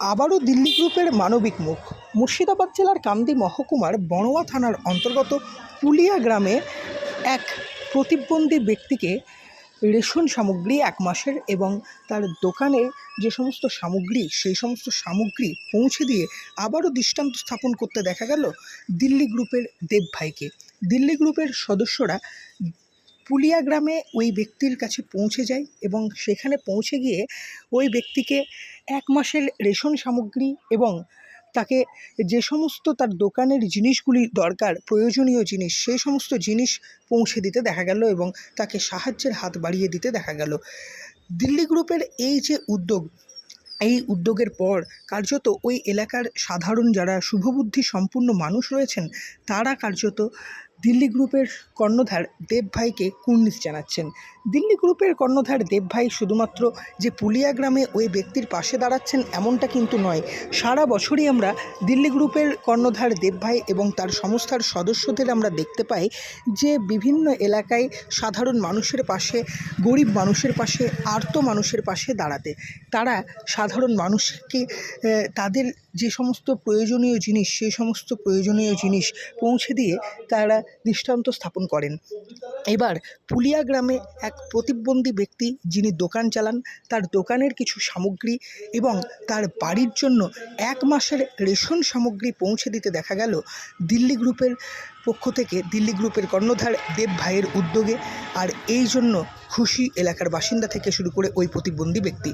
আবারও দিল্লি গ্রুপের মানবিক মুখ। মুর্শিদাবাদ জেলার কান্দি মহকুমার বড়োয়া থানার অন্তর্গত পুলিয়া গ্রামে এক প্রতিবন্ধী ব্যক্তিকে রেশন সামগ্রী এক মাসের এবং তার দোকানে যে সমস্ত সামগ্রী, সেই সমস্ত সামগ্রী পৌঁছে দিয়ে আবারও দৃষ্টান্ত স্থাপন করতে দেখা গেল দিল্লি গ্রুপের দেব ভাইকে দিল্লি গ্রুপের সদস্যরা পুলিয়া গ্রামে ওই ব্যক্তির কাছে পৌঁছে যায় এবং সেখানে পৌঁছে গিয়ে ওই ব্যক্তিকে এক মাসের রেশন সামগ্রী এবং তাকে যে সমস্ত তার দোকানের জিনিসগুলি দরকার, প্রয়োজনীয় জিনিস সেই সমস্ত জিনিস পৌঁছে দিতে দেখা গেল এবং তাকে সাহায্যের হাত বাড়িয়ে দিতে দেখা গেল। দিল্লি গ্রুপের এই যে উদ্যোগ, এই উদ্যোগের পর কার্যত ওই এলাকার সাধারণ যারা শুভবুদ্ধি সম্পূর্ণ মানুষ রয়েছেন, তারা কার্যত দিল্লি গ্রুপের কর্ণধার দেব ভাইকে কুর্নিশ জানাচ্ছেন। দিল্লি গ্রুপের কর্ণধার দেব ভাই শুধুমাত্র যে পুলিয়া গ্রামে ওই ব্যক্তির পাশে দাঁড়াচ্ছেন এমনটা কিন্তু নয়। সারা বছরই আমরা দিল্লি গ্রুপের কর্ণধার দেবভাই এবং তার সংস্থার সদস্যদের আমরা দেখতে পাই যে বিভিন্ন এলাকায় সাধারণ মানুষের পাশে, গরিব মানুষের পাশে, আর্ত মানুষের পাশে দাঁড়াতে। তারা সাধারণ মানুষকে তাদের যে সমস্ত প্রয়োজনীয় জিনিস, সেই সমস্ত প্রয়োজনীয় জিনিস পৌঁছে দিয়ে তারা দৃষ্টান্ত স্থাপন করেন। এবার পুলিয়া গ্রামে এক প্রতিবন্ধী ব্যক্তি যিনি দোকান চালান, তার দোকানের কিছু সামগ্রী এবং তার বাড়ির জন্য এক মাসের রেশন সামগ্রী পৌঁছে দিতে দেখা গেল দিল্লি গ্রুপের পক্ষ থেকে। দিল্লি গ্রুপের কর্ণধার দেব ভাইয়ের উদ্যোগে। আর এই জন্য খুশি এলাকার বাসিন্দা থেকে শুরু করে ওই প্রতিবন্ধী ব্যক্তি।